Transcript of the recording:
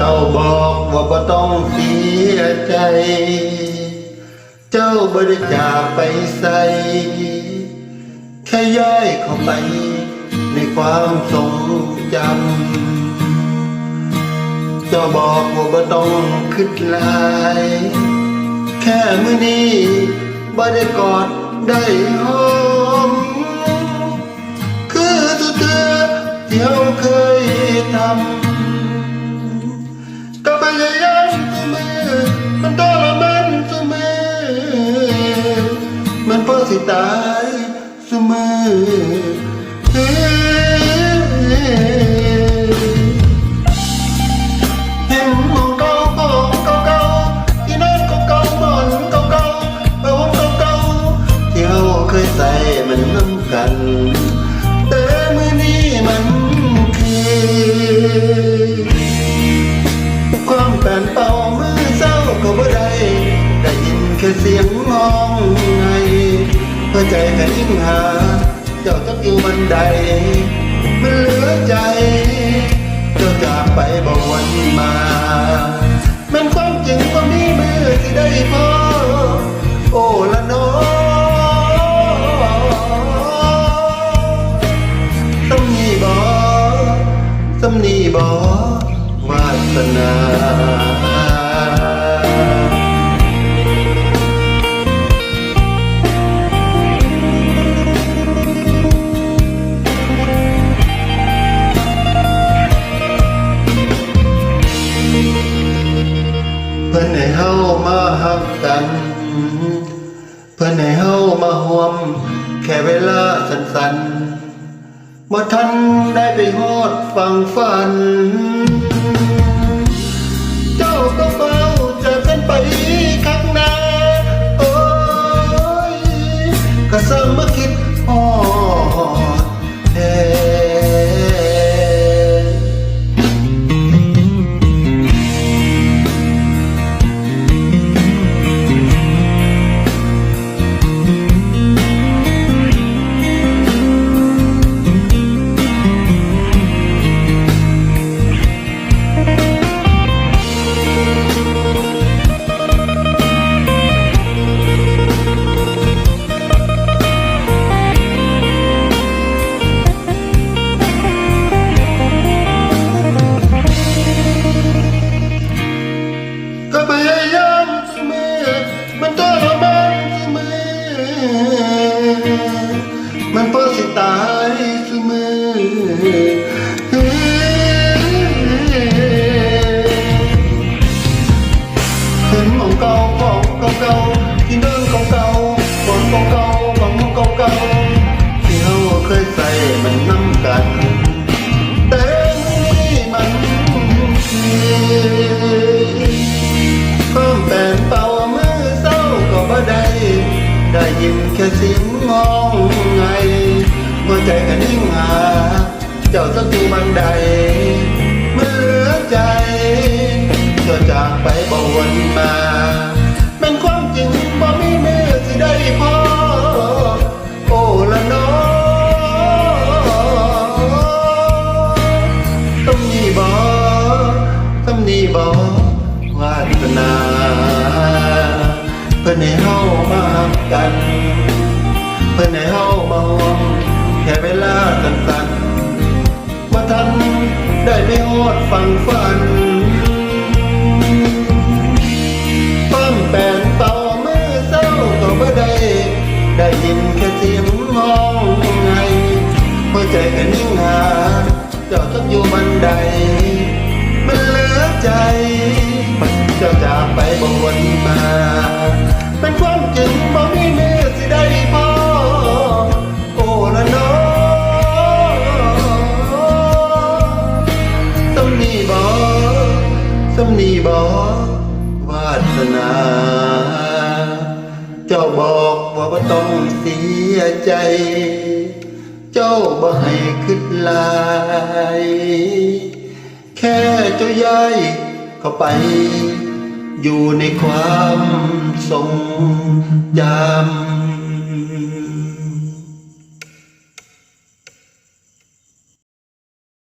เจ้าบอกว่าบ่ต้องเสียใจ เจ้าบ่ได้จากไปใส่แค่ย้ายเข้าไปในความทรงจำ เจ้าบอกว่าบ่ต้องคิดลาย แค่มื้อนี้บ่ได้กอดได้หอม คือตัวเธอที่เราเคยาเคยใส่มันน้ำกัน แต่มือนี้มันคือความแปลนเป่ามือเศร้าก็บ่ได้ ได้ยินแค่เสียงมองื่อใจกันยิ่งหา เจ้าต้องอยู่บันไดมันเหลือใจ เจ้าจากไปบอกวันมา มันความจริงว่ามีมือที่ได้พอโอ้ละน้อสำนีบอสำนีบอวาสนา ให้เฮามาห่วม แค่เวลาสั้นๆบ่ทันได้ไปฮอดฟังฝัน เจ้าก็เฝ้าจะกกันไปข้างหน้า โอ้ยก็สร้างมา ของเก่าๆที่เดินเก่าๆของเก่าๆของเก่าๆที่เราเคยใส่มันน้ำกัน แต่นี่มันคือความแปลนเป่ามือเศร้าก็บ่ได้ ได้ยินแค่เสียงงองไงเมื่อใจกันยิ่งหา เจ้าสักทีบันไดมันเหลือใจ เจ้าจากไปบ่วนมา วาสนาเพื่อนให้เฮามาฮักกัน เพื่อนให้เฮามาห่วงแค่เวลาสั้นๆว่าทันได้ไม่ฮอดฟังฝันความแปลนเป่ามือเศร้าก็บ่ได้ ได้ยินแค่เสียงมองไงหัวใจก็นิ่งหาเจ้าต้องอยู่บันไดมันเหลือใจ จริงบ่มีมือสิได้พอโอ้ละน้อสำนีบ่สำนีบ่วาสนา เจ้าบอกว่าบ่ต้องเสียใจ เจ้าบ่ให้คิดหลาย แค่เจ้าย้ายเข้าไป อยู่ในความทรงจำ